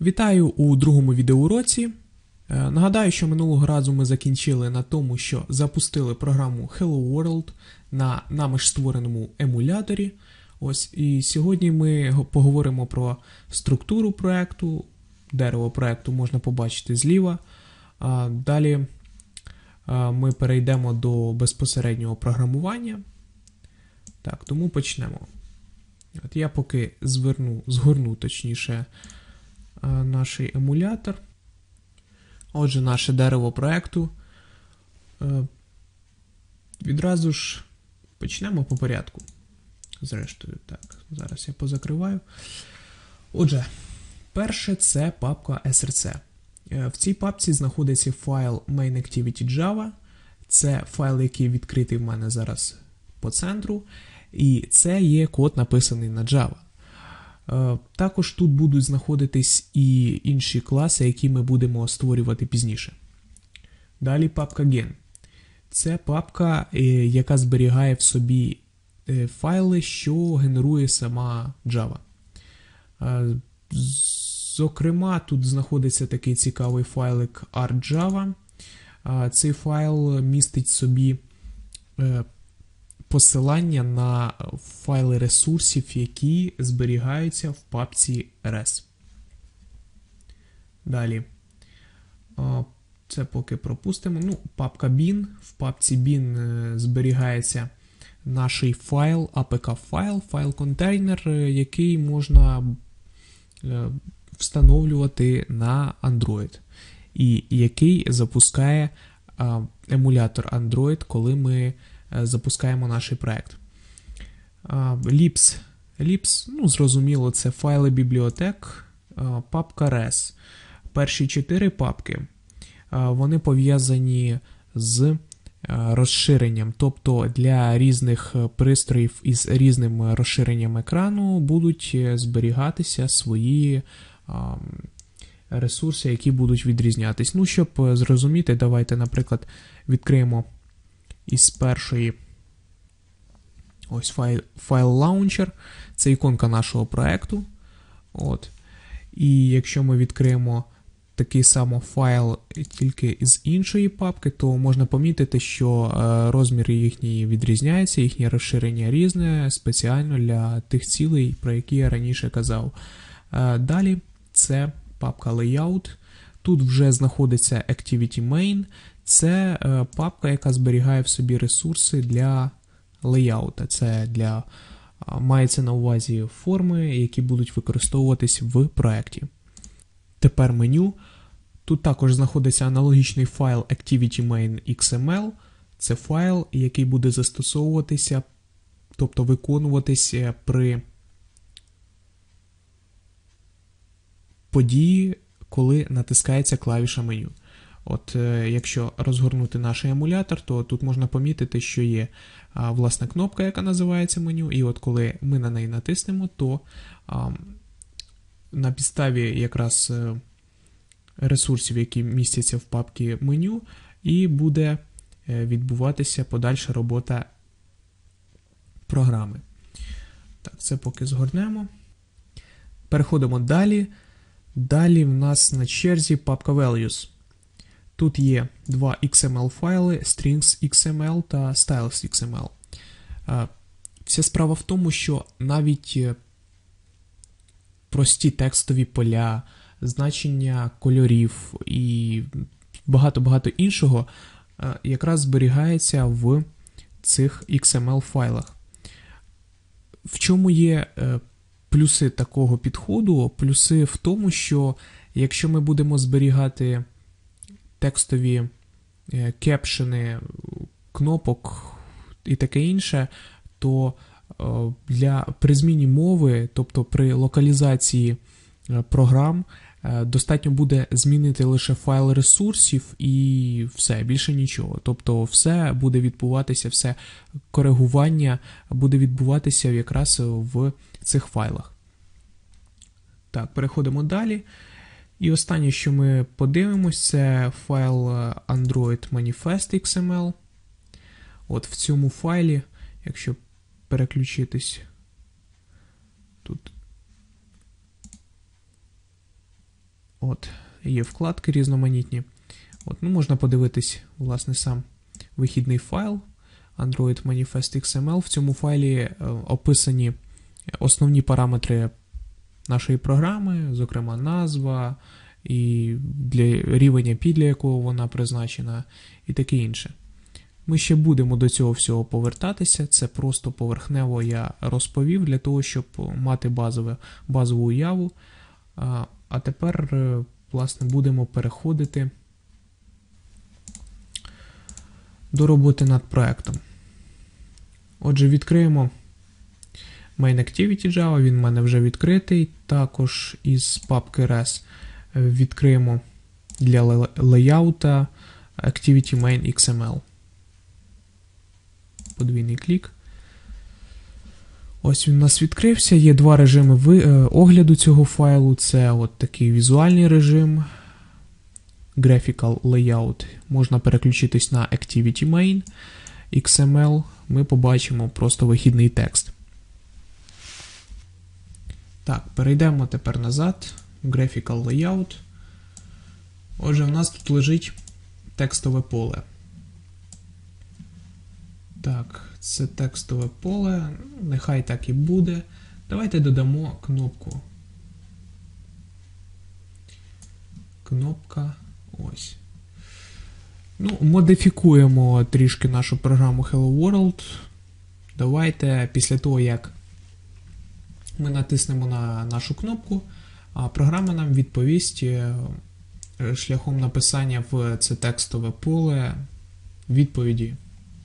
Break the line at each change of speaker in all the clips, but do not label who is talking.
Вітаю у другому відеоуроці. Е, Нагадаю, що минулого разу ми закінчили на тому, що запустили програму Hello World на нами ж створеному емуляторі. Ось і сьогодні ми поговоримо про структуру проекту. Дерево проекту можна побачити зліва. Далі ми перейдемо до безпосереднього програмування. Так, тому почнемо. От я поки зверну, згорну точніше наш емулятор. Отже, наше дерево проекту. Е, Відразу ж почнемо по порядку. Зрештою, так, зараз я позакриваю. Отже, перше це папка SRC. Е, В цій папці знаходиться файл MainActivity.java. Це файл, який відкритий в мене зараз по центру. І це є код, написаний на Java. Е, Також тут будуть знаходитись і інші класи, які ми будемо створювати пізніше. Далі папка Gen. Це папка, е, яка зберігає в собі е, файли, що генерує сама Java. Зокрема, тут знаходиться такий цікавий файлик ArtJava. Цей файл містить в собі посилання на файли ресурсів, які зберігаються в папці res. Далі. Це поки пропустимо. Ну, папка bin. В папці bin е, зберігається наш файл, APK файл, файл-контейнер, е, який можна е, встановлювати на Android, і який запускає емулятор Android, коли ми запускаємо наш проект. Lips. Lips, ну, зрозуміло, це файли бібліотек, папка res. Перші чотири папки вони пов'язані з е, розширенням. Тобто для різних е, пристроїв із різним е, розширенням екрану будуть е, зберігатися свої ресурси, які будуть відрізнятись. Ну, щоб е, зрозуміти, давайте, наприклад, відкриємо із першої ось файл, файл launcher. Це іконка нашого проекту. От. І якщо ми відкриємо такий самий файл тільки з іншої папки, то можна помітити, що е, розміри їхні відрізняються, їхнє розширення різне спеціально для тих цілей, про які я раніше казав. Е, Далі це папка Layout. Тут вже знаходиться Activity Main. Це е, папка, яка зберігає в собі ресурси для лейаута. Це для мається на увазі форми, які будуть використовуватись в проєкті. Тепер меню. Тут також знаходиться аналогічний файл Activity Main XML. Це файл, який буде застосовуватися, тобто виконуватися при події, коли натискається клавіша меню. От е, якщо розгорнути наш емулятор, то тут можна помітити, що є власна кнопка, яка називається меню, і от коли ми на неї натиснемо, то на підставі якраз е, ресурсів, які містяться в папці меню, і буде е, відбуватися подальша робота програми. Так, це поки згорнемо. Переходимо далі. Далі в нас на черзі папка Values. Тут є два XML файли strings XML та styles XML. Е, Вся справа в тому, що навіть е, прості текстові поля, значення кольорів і багато-багато іншого е, якраз зберігається в цих XML файлах. В чому є плюси такого підходу? Плюси в тому, що якщо ми будемо зберігати текстові е, кепшени кнопок і таке інше, то е, для при зміні мови, тобто при локалізації е, програм, достатньо буде змінити лише файл ресурсів і все, більше нічого. Тобто, все буде відбуватися, все коригування буде відбуватися якраз в цих файлах. Так, переходимо далі. І останнє, що ми подивимось, це файл е, Android Manifest XML. От в цьому файлі, якщо переключитись тут От, Є вкладки різноманітні. От, ну, Можна подивитись, власне, сам вихідний файл Android Manifest XML. В цьому файлі е, описані основні параметри нашої програми, зокрема, назва і для рівень API, для якого вона призначена, і таке інше. Ми ще будемо до цього всього повертатися. Це просто поверхнево я розповів для того, щоб мати базове, базову уяву. А, а тепер, е, власне, будемо переходити до роботи над проектом. Отже, відкриємо Main Activity Java, він в мене вже відкритий. Також із папки res відкриємо для леяута Activity Main XML. Подвійний клік. Ось він у нас відкрився. Є два режими е, огляду цього файлу. Це от такий візуальний режим. Graphical Layout. Можна переключитись на Activity Main XML. Ми побачимо просто вихідний текст. Так, перейдемо тепер назад. Graphical Layout. Отже, у нас тут лежить текстове поле. Так, це текстове поле. Нехай так і буде. Давайте додамо кнопку. Кнопка ось. Ну, Модифікуємо трішки нашу програму Hello World. Давайте після того, як ми натиснемо на нашу кнопку, а програма нам відповість е, шляхом написання в це текстове поле відповіді.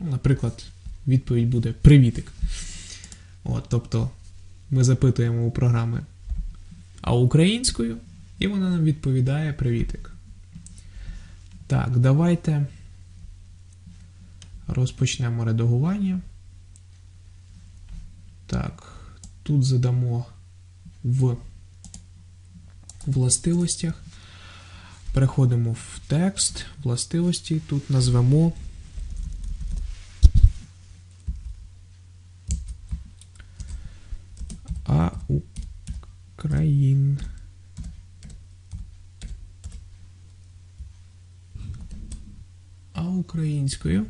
Ну, Наприклад, відповідь буде Привітик. От, Тобто ми запитуємо у програми а українською, і вона нам відповідає Привітик. Так, давайте розпочнемо редагування. Так, тут задамо в властивостях. Переходимо в текст, властивості, тут назвемо А Україн. А українською.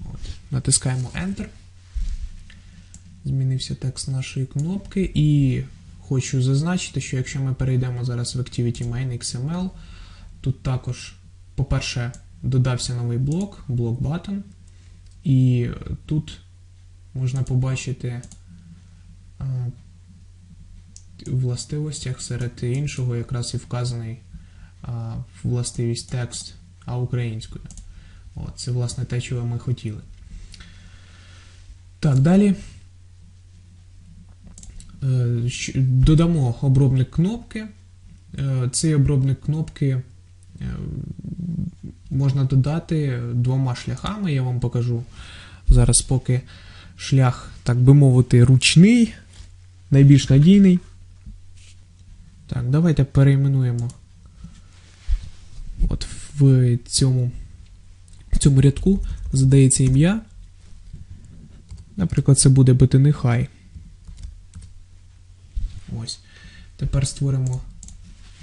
От. Натискаємо Enter. Змінився текст нашої кнопки. І хочу зазначити, що якщо ми перейдемо зараз в Activity Main XML, тут також, по-перше, додався новий блок, блок button. І тут можна побачити в властивостях серед іншого якраз і вказаний властивість текст а українською. От, Це, власне, те, чого ми хотіли. Так, далі додамо обробник кнопки. Е, цей обробник кнопки е, можна додати двома шляхами. Я вам покажу зараз, поки шлях, так би мовити, ручний, найбільш надійний. Так, давайте перейменуємо от в цьому в цьому рядку задається ім'я. Наприклад, це буде бити хай. Ось. Тепер створимо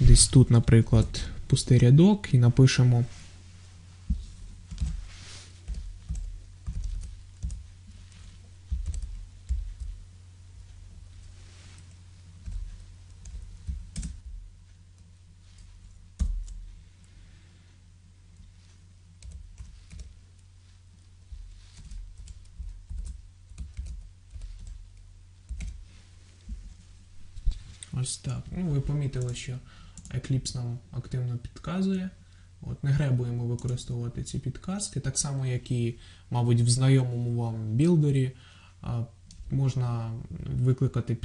десь тут, наприклад, пустий рядок і напишемо Ось так. Ну, Ви помітили, що Eclipse нам активно підказує. От, Не гребуємо використовувати ці підказки, так само, як і, мабуть, в знайомому вам білдері можна викликати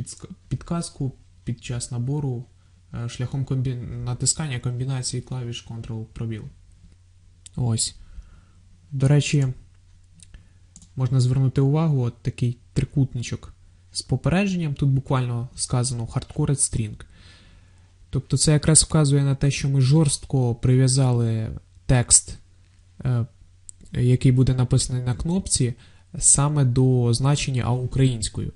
підказку під час набору е, шляхом комбі... натискання комбінації клавіш Ctrl-пробіл. Ось. До речі, можна звернути увагу от такий трикутничок з попередженням. Тут буквально сказано hardcore string. Тобто це якраз вказує на те, що ми жорстко прив'язали текст, е, який буде написаний на кнопці, саме до значення а українською.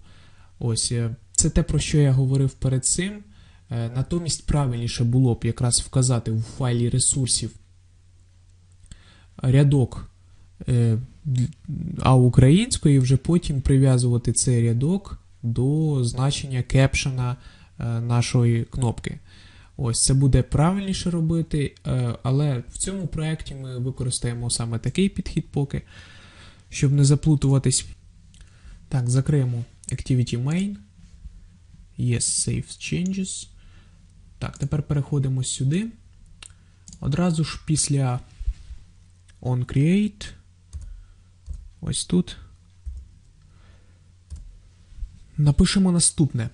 Ось, е, Це те, про що я говорив перед цим. Е, Натомість правильніше було б якраз вказати в файлі ресурсів рядок а українською, і вже потім прив'язувати цей рядок до значення кепшена е, нашої кнопки. Ось це буде правильніше робити, е, але в цьому проєкті ми використаємо саме такий підхід поки, щоб не заплутуватись. Так, закриємо Activity Main. Yes, Save Changes. Так, тепер переходимо сюди. Одразу ж після onCreate. Ось тут. Напишемо наступне.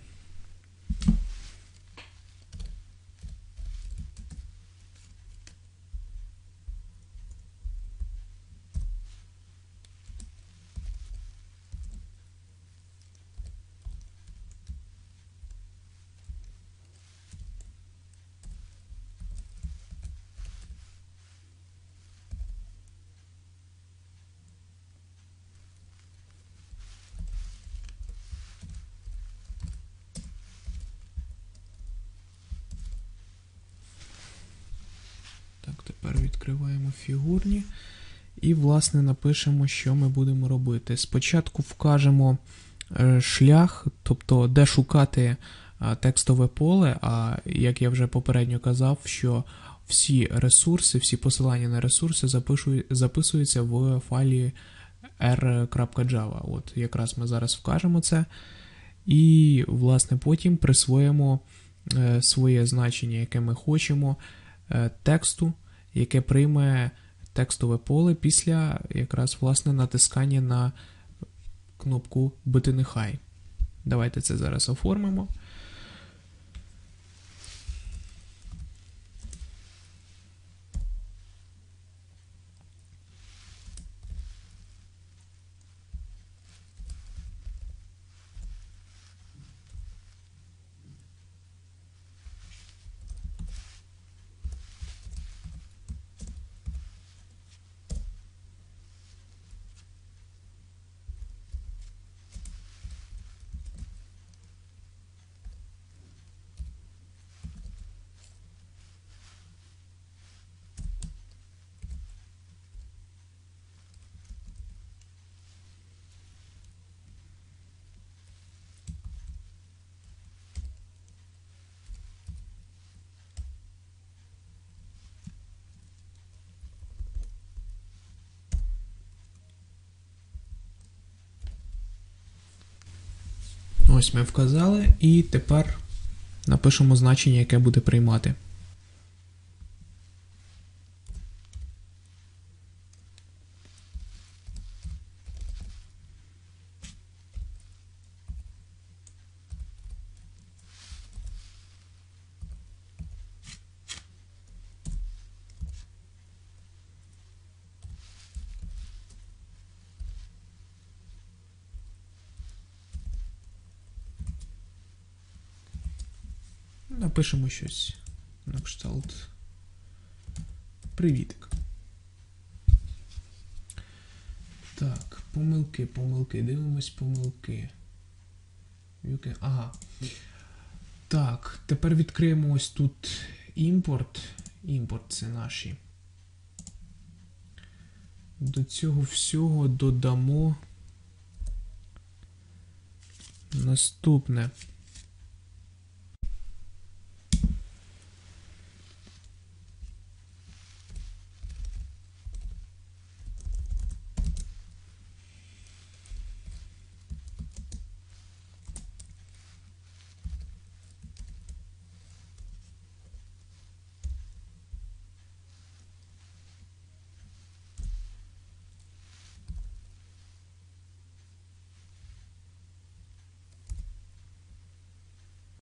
Так, тепер відкриваємо фігурні. І, власне, напишемо, що ми будемо робити. Спочатку вкажемо е, шлях, тобто де шукати е, текстове поле. А як я вже попередньо казав, що всі ресурси, всі посилання на ресурси записуються в файлі r.java. От якраз ми зараз вкажемо це. І, власне, потім присвоїмо е, своє значення, яке ми хочемо тексту, яке прийме текстове поле після якраз власне натискання на кнопку Бити нехай. Давайте це зараз оформимо. Ось ми вказали, і тепер напишемо значення, яке буде приймати. Напишемо щось на кшталт. Привітик. Так, помилки, помилки. Дивимось помилки. UK. Ага. Так, тепер відкриємо ось тут імпорт. Імпорт це наші. До цього всього додамо наступне.